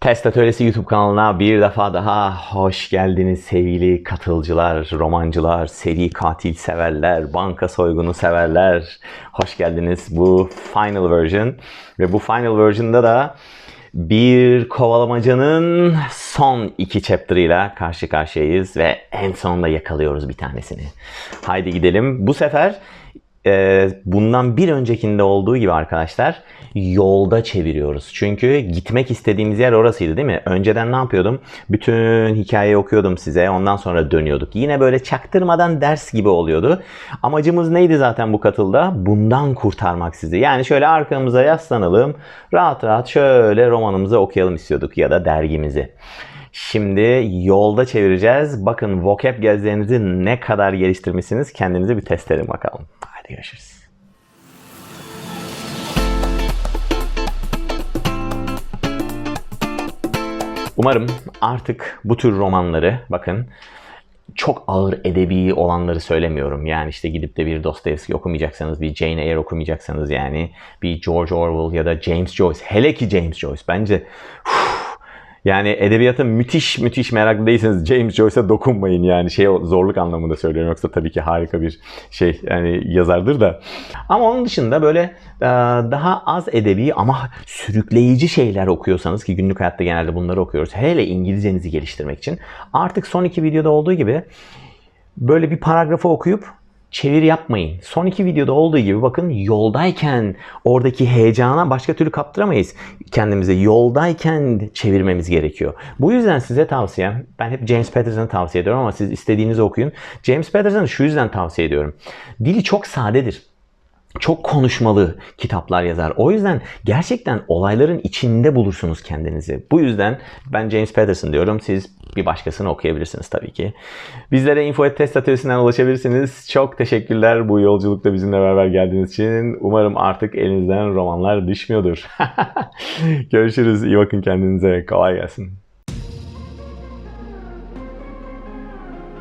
Test Atölyesi YouTube kanalına bir defa daha hoş geldiniz sevgili katılcılar, romancılar, seri katil severler, banka soygunu severler. Hoş geldiniz bu final version ve bu final version'da da bir kovalamacanın son iki chapter'ıyla karşı karşıyayız ve en sonunda yakalıyoruz bir tanesini. Haydi gidelim. Bu sefer e, bundan bir öncekinde olduğu gibi arkadaşlar yolda çeviriyoruz. Çünkü gitmek istediğimiz yer orasıydı değil mi? Önceden ne yapıyordum? Bütün hikayeyi okuyordum size. Ondan sonra dönüyorduk. Yine böyle çaktırmadan ders gibi oluyordu. Amacımız neydi zaten bu katılda? Bundan kurtarmak sizi. Yani şöyle arkamıza yaslanalım. Rahat rahat şöyle romanımızı okuyalım istiyorduk ya da dergimizi. Şimdi yolda çevireceğiz. Bakın vocab gözlerinizi ne kadar geliştirmişsiniz kendinizi bir test edin bakalım. Hadi görüşürüz. Umarım artık bu tür romanları bakın çok ağır edebi olanları söylemiyorum. Yani işte gidip de bir Dostoyevski okumayacaksanız, bir Jane Eyre okumayacaksanız yani bir George Orwell ya da James Joyce. Hele ki James Joyce. Bence uf, yani edebiyata müthiş müthiş meraklı değilseniz James Joyce'a dokunmayın yani şey zorluk anlamında söylüyorum yoksa tabii ki harika bir şey yani yazardır da. Ama onun dışında böyle e, daha az edebi ama sürükleyici şeyler okuyorsanız ki günlük hayatta genelde bunları okuyoruz. Hele İngilizcenizi geliştirmek için artık son iki videoda olduğu gibi böyle bir paragrafı okuyup çevir yapmayın. Son iki videoda olduğu gibi bakın yoldayken oradaki heyecana başka türlü kaptıramayız kendimize. Yoldayken çevirmemiz gerekiyor. Bu yüzden size tavsiyem, ben hep James Patterson'ı tavsiye ediyorum ama siz istediğinizi okuyun. James Patterson'ı şu yüzden tavsiye ediyorum. Dili çok sadedir çok konuşmalı kitaplar yazar. O yüzden gerçekten olayların içinde bulursunuz kendinizi. Bu yüzden ben James Patterson diyorum. Siz bir başkasını okuyabilirsiniz tabii ki. Bizlere info test atölyesinden ulaşabilirsiniz. Çok teşekkürler bu yolculukta bizimle beraber geldiğiniz için. Umarım artık elinizden romanlar düşmüyordur. Görüşürüz. İyi bakın kendinize. Kolay gelsin.